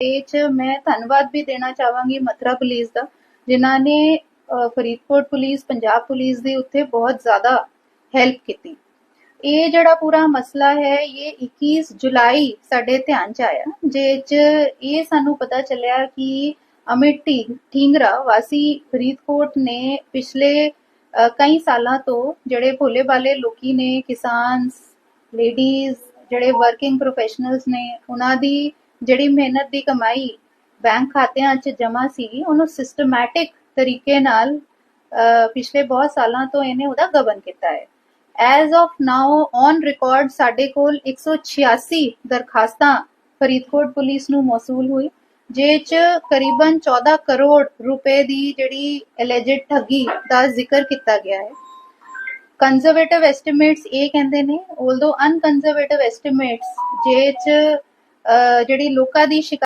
ਇਹ ਚ ਮੈਂ ਧੰਨਵਾਦ ਵੀ ਦੇਣਾ ਚਾਹਾਂਗੀ ਮਥੁਰਾ ਪੁਲਿਸ ਦਾ ਜਿਨ੍ਹਾਂ ਨੇ ਅ, ਫਰੀਦਕੋਟ ਪੁਲਿਸ ਪੰਜਾਬ ਪੁਲਿਸ ਦੀ ਉੱਥੇ ਬਹੁਤ ਜ਼ਿਆਦਾ ਹੈਲਪ ਕੀਤੀ। ਇਹ ਜਿਹੜਾ ਪੂਰਾ ਮਸਲਾ ਹੈ ਇਹ 21 ਜੁਲਾਈ ਸਾਡੇ ਧਿਆਨ ਚ ਆਇਆ ਜੇ ਚ ਇਹ ਸਾਨੂੰ ਪਤਾ ਚੱਲਿਆ ਕਿ ਅਮਿਤ ਢੀ- ਵਾਸੀ ਫਰੀਦਕੋਟ ਨੇ ਪਿਛਲੇ ਕਈ ਸਾਲਾਂ ਤੋਂ ਜਿਹੜੇ ਭੋਲੇ ਵਾਲੇ ਲੋਕੀ ਨੇ ਕਿਸਾਨ ਲੇਡੀਜ਼ ਜਿਹੜੇ ਵਰਕਿੰਗ ਪ੍ਰੋਫੈਸ਼ਨਲਸ ਨੇ ਉਹਨਾਂ ਦੀ ਜਿਹੜੀ ਮਿਹਨਤ ਦੀ ਕਮਾਈ ਬੈਂਕ ਖਾਤਿਆਂ 'ਚ ਜਮ੍ਹਾਂ ਸੀਗੀ, ਉਹਨੂੰ ਸਿਸਟਮੈਟਿਕ ਤਰੀਕੇ ਨਾਲ ਪਿਛਲੇ ਬਹੁਤ ਸਾਲਾਂ ਤੋਂ ਇਹਨੇ ਉਹਦਾ ਗਵਨ ਕੀਤਾ ਹੈ। As of now on record ਸਾਡੇ ਕੋਲ 186 ਦਰਖਾਸਤਾਂ ਫਰੀਦਕੋਟ ਪੁਲਿਸ ਨੂੰ ਮੌਸੂਲ ਹੋਈ, ਜੇ ਚ ਕਰੀਬਨ 14 ਕਰੋੜ ਰੁਪਏ ਦੀ ਜਿਹੜੀ ਅਲੈਜਡ ਠੱਗੀ ਦਾ ਜ਼ਿਕਰ ਕੀਤਾ ਗਿਆ ਹੈ। ਕੰਜ਼ਰਵੇਟਿਵ ਐਸਟੀਮੇਟਸ ਇਹ ਕਹਿੰਦੇ ਨੇ ਆਲਦੋ ਅਨਕੰਜ਼ਰਵੇਟਿਵ ਐਸਟੀਮੇਟਸ ਜੇ ਚ ਜਿਹੜੀ ਲੋਕਾਂ ਦੀ ਸ਼ਿਕਾ